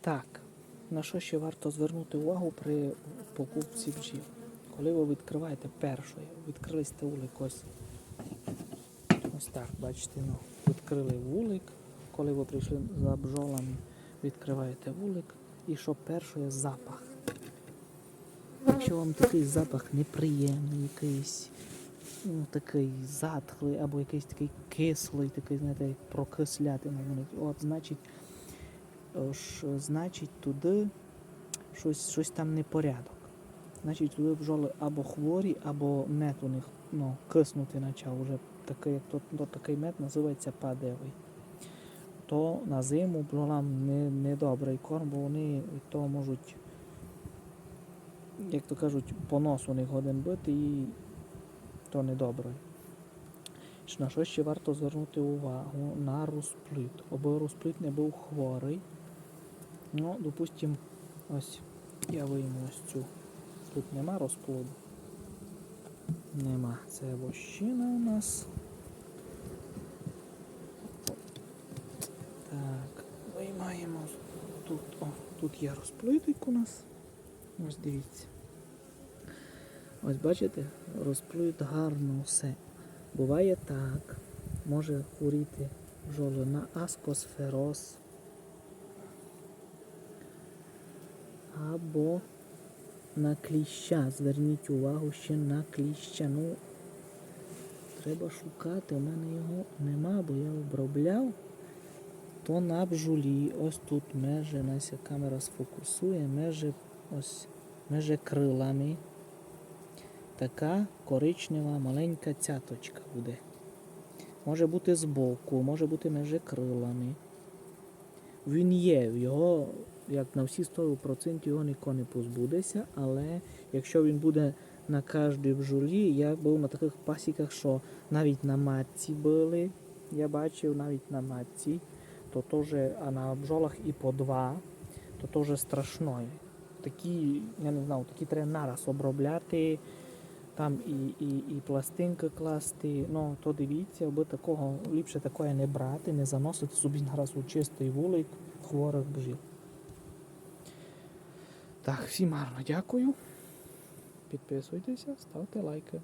Так, на що ще варто звернути увагу при покупці бджіл? Коли ви відкриваєте першою, відкрили вулик ось. Ось так, бачите, ну, відкрили вулик. Коли ви прийшли за бджолами, відкриваєте вулик і що перше запах. Якщо вам такий запах неприємний, якийсь ну, такий затхлий, або якийсь такий кислий, такий, знаєте, вони, от значить, ж, значить туди щось, щось там непорядок. Значить, туди бджоли або хворі, або мед у них ну, киснути почав. Уже такий, як то, то такий мед називається падевий. То на зиму бджолам не, не добрий корм, бо вони того можуть, як то кажуть, понос у них годин бити і то не добре. На що ще варто звернути увагу на розплит. Аби розплит не був хворий. Ну, допустим, ось я вийму ось цю. Тут нема розплоду. Нема. Це вощина у нас. Так, виймаємо. Тут, о, тут є розплитик у нас. Ось дивіться. Ось бачите, розплит гарно все. Буває так. Може хворіти бджоли на аскосфероз. Або на кліща. Зверніть увагу ще на кліща. Ну, треба шукати. У мене його нема, бо я обробляв. То на бджолі. Ось тут межі, нас камера сфокусує, межі ось межі крилами. Така коричнева маленька цяточка буде. Може бути збоку, може бути межі крилами. Він є, його, як на всі 100% його ніхто не позбудеться, але якщо він буде на кожній бджолі, я був на таких пасіках, що навіть на матці були, я бачив навіть на матці, то теж, а на бджолах і по два, то теж страшно. Такі, я не знаю, такі треба нараз обробляти там і, і, і пластинки класти. Ну, то дивіться, аби такого ліпше такое не брати, не заносити собі нараз у чистий вулик хворих бжіл. Так, всім гарно дякую. Підписуйтеся, ставте лайки.